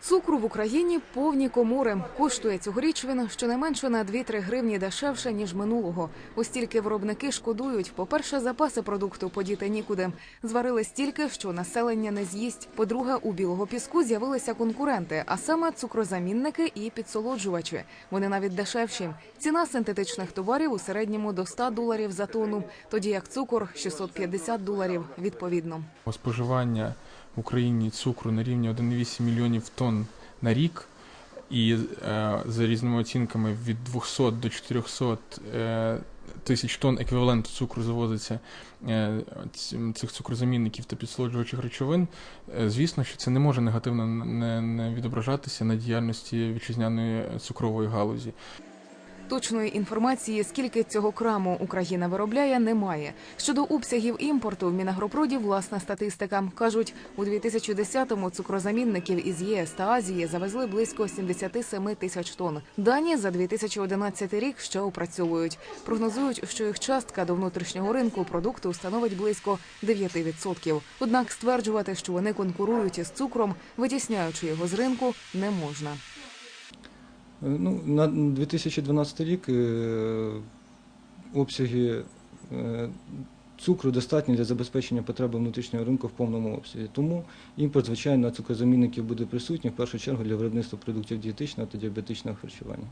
Цукру в Україні повні комори. Коштує цьогоріч він щонайменше на 2-3 гривні дешевше ніж минулого. Ось тільки виробники шкодують. По-перше, запаси продукту подіти нікуди. Зварили стільки, що населення не з'їсть. По-друге, у білого піску з'явилися конкуренти, а саме цукрозамінники і підсолоджувачі. Вони навіть дешевші. Ціна синтетичних товарів у середньому до 100 доларів за тонну, тоді як цукор 650 доларів відповідно. споживання в Україні цукру на рівні 1,8 мільйонів тонн на рік, і е, за різними оцінками від 200 до 400 е, тисяч тонн еквіваленту цукру завозиться е, цих цукрозамінників та підсолоджувачів речовин. Звісно, що це не може негативно не, не відображатися на діяльності вітчизняної цукрової галузі. Точної інформації, скільки цього краму Україна виробляє, немає. Щодо обсягів імпорту в Мінагропроді власна статистика. Кажуть, у 2010-му цукрозамінників із ЄС та Азії завезли близько 77 тисяч тонн. Дані за 2011 рік ще опрацьовують. Прогнозують, що їх частка до внутрішнього ринку продукту становить близько 9%. Однак стверджувати, що вони конкурують із цукром, витісняючи його з ринку, не можна. Е, Ну, на 2012 рік е, обсяги е, цукру достатні для забезпечення потреби внутрішнього ринку в повному обсязі. Тому імпорт, звичайно, цукрозамінників буде присутній в першу чергу для виробництва продуктів дієтичного та діабетичного харчування.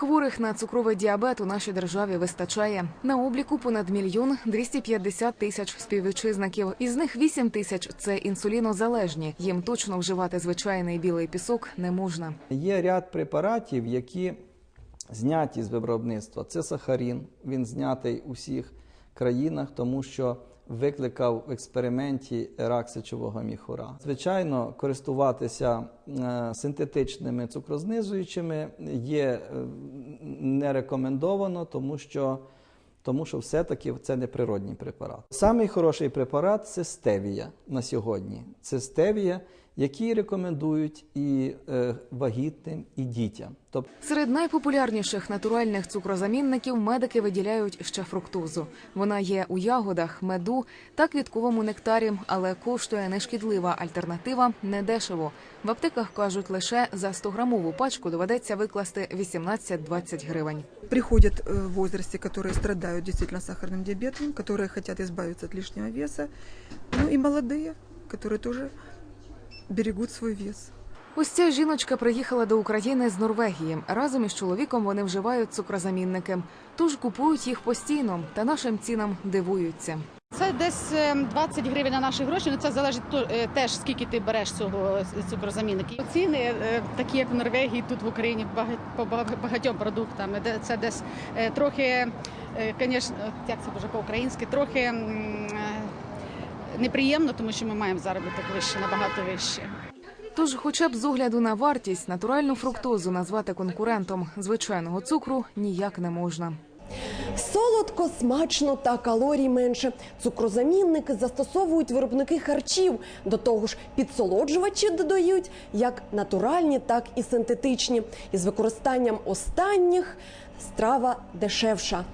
Хворих на цукровий діабет у нашій державі вистачає. На обліку понад мільйон 250 тисяч співвітчизників. Із них 8 тисяч – це інсулінозалежні. Їм точно вживати звичайний білий пісок не можна. Є ряд препаратів, які зняті з виробництва. Це сахарін, він знятий у всіх країнах, тому що викликав в експерименті рак сечового міхура. Звичайно, користуватися е, синтетичними цукрознизуючими є е, не рекомендовано, тому що тому що все-таки це не природній препарат. Самий хороший препарат це стевія на сьогодні. Це стевія, який рекомендують і е, вагітним, і дітям. Тобто Серед найпопулярніших натуральних цукрозамінників медики виділяють ще фруктозу. Вона є у ягодах, меду та квітковому нектарі, але коштує нешкідлива альтернатива недешево. В аптеках кажуть, лише за 100-грамову пачку доведеться викласти 18-20 гривень. приходят э, в возрасте, которые страдают действительно сахарным диабетом, которые хотят избавиться от лишнего веса, ну и молодые, которые тоже берегут свой вес. Ось ця жіночка приїхала до України з Норвегії. Разом із чоловіком вони вживають цукрозамінники. Тож купують їх постійно та нашим цінам дивуються. Це десь е, 20 гривень на наші гроші. Ну це залежить е, теж скільки ти береш цього е, цукрозамінника. Ціни е, такі, як в Норвегії, тут в Україні по багатьом продуктам. Це десь трохи, звісно, як це буде по-українськи, трохи неприємно, тому що ми маємо заробіток вище, набагато вище. Тож, хоча б з огляду на вартість, натуральну фруктозу назвати конкурентом звичайного цукру ніяк не можна. Солодко, смачно та калорій менше. Цукрозамінники застосовують виробники харчів. До того ж, підсолоджувачі додають як натуральні, так і синтетичні. Із використанням останніх страва дешевша.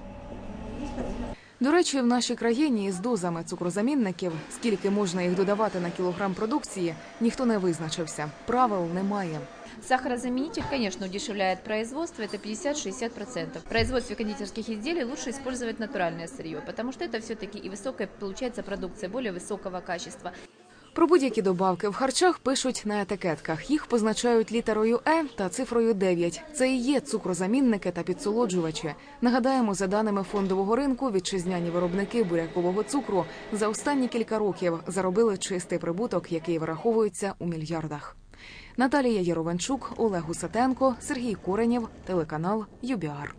До речі, в нашій країні із дозами цукрозамінників, скільки можна їх додавати на кілограм продукції, ніхто не визначився. Правил немає. Сахарозаменитель, конечно, удешевляет производство, это 50-60%. В производстве кондитерских изделий лучше использовать натуральное сырье, потому что это все-таки и высокая получается продукция более высокого качества. Про будь-які добавки в харчах пишуть на етикетках. Їх позначають літерою Е та цифрою 9. Це і є цукрозамінники та підсолоджувачі. Нагадаємо, за даними фондового ринку, вітчизняні виробники бурякового цукру за останні кілька років заробили чистий прибуток, який вираховується у мільярдах. Наталія Яровенчук, Олег Гусатенко, Сергій Коренєв, телеканал ЮБІАР.